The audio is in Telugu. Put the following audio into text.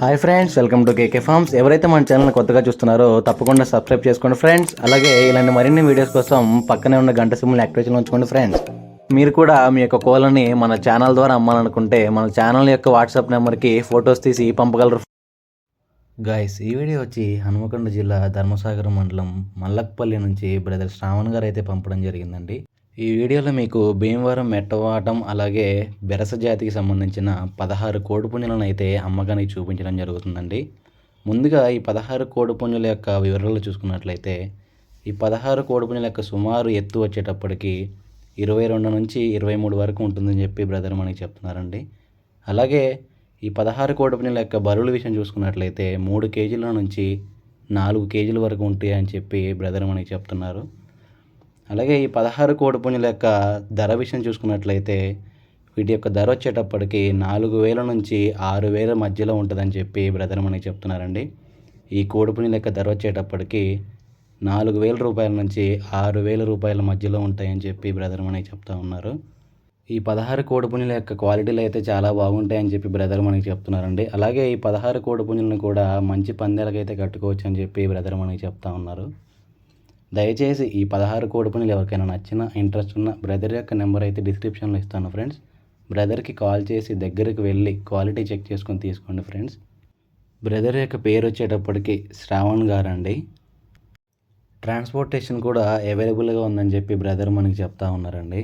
Hi friends welcome to KK farms ఎవరైతే మన ఛానల్ కొత్తగా చూస్తున్నారో తప్పకుండా సబ్స్క్రైబ్ చేసుకోండి ఫ్రెండ్స్ అలాగే ఇలాంటి మరిన్ని వీడియోస్ కోసం పక్కనే ఉన్న గంట సిమ్ని యాక్టివేషన్ ఉంచుకోండి ఫ్రెండ్స్ మీరు కూడా మీ యొక్క కోళ్ళని మన ఛానల్ ద్వారా అమ్మాలనుకుంటే మన ఛానల్ యొక్క వాట్సాప్ నెంబర్కి ఫొటోస్ తీసి పంపగలరు. గాయస్ ఈ వీడియో వచ్చి హనుమకొండ జిల్లా ధర్మసాగర్ మండలం మల్లక్పల్లి నుంచి బ్రదర్ శ్రావణ్ గారు అయితే పంపడం జరిగిందండి. ఈ వీడియోలో మీకు భీమవరం మెట్టవాటం అలాగే బెరస జాతికి సంబంధించిన పదహారు కోడిపుంజులను అయితే అమ్మకానికి చూపించడం జరుగుతుందండి. ముందుగా ఈ పదహారు కోడిపుంజుల యొక్క వివరాలు చూసుకున్నట్లయితే ఈ పదహారు కోడిపుంజుల యొక్క సుమారు ఎత్తు వచ్చేటప్పటికి ఇరవై రెండు నుంచి ఇరవై మూడు వరకు ఉంటుందని చెప్పి బ్రదర్ మనకి చెప్తున్నారండి. అలాగే ఈ పదహారు కోడిపుంజుల యొక్క బరువుల విషయం చూసుకున్నట్లయితే మూడు కేజీల నుంచి నాలుగు కేజీల వరకు ఉంటాయని చెప్పి బ్రదర్ మనకి చెప్తున్నారు. అలాగే ఈ పదహారు కోడిపుంజుల యొక్క ధర విషయం చూసుకున్నట్లయితే వీటి యొక్క ధర వచ్చేటప్పటికి నాలుగు వేల నుంచి ఆరు వేల మధ్యలో ఉంటుందని చెప్పి బ్రదర్ మనకి చెప్తున్నారండి. ఈ కోడిపుంజుల యొక్క ధర వచ్చేటప్పటికి నాలుగు వేల రూపాయల నుంచి ఆరు వేల రూపాయల మధ్యలో ఉంటాయని చెప్పి బ్రదర్ మనకి చెప్తా ఉన్నారు. ఈ పదహారు కోడిపుంజుల యొక్క క్వాలిటీలు అయితే చాలా బాగుంటాయని చెప్పి బ్రదర్ మనకి చెప్తున్నారండి. అలాగే ఈ పదహారు కోడిపుంజులను కూడా మంచి పందేలకైతే కట్టుకోవచ్చు అని చెప్పి బ్రదర్ మనకి చెప్తా ఉన్నారు. దయచేసి ఈ పదహారు కోడి పనులు ఎవరికైనా నచ్చిన ఇంట్రెస్ట్ ఉన్న బ్రదర్ యొక్క నెంబర్ అయితే డిస్క్రిప్షన్లో ఇస్తాను ఫ్రెండ్స్. బ్రదర్కి కాల్ చేసి దగ్గరికి వెళ్ళి క్వాలిటీ చెక్ చేసుకొని తీసుకోండి ఫ్రెండ్స్. బ్రదర్ యొక్క పేరు వచ్చేటప్పటికి శ్రావణ్ గారండి. ట్రాన్స్పోర్టేషన్ కూడా అవైలబుల్గా ఉందని చెప్పి బ్రదర్ మనకి చెప్తా ఉన్నారండి.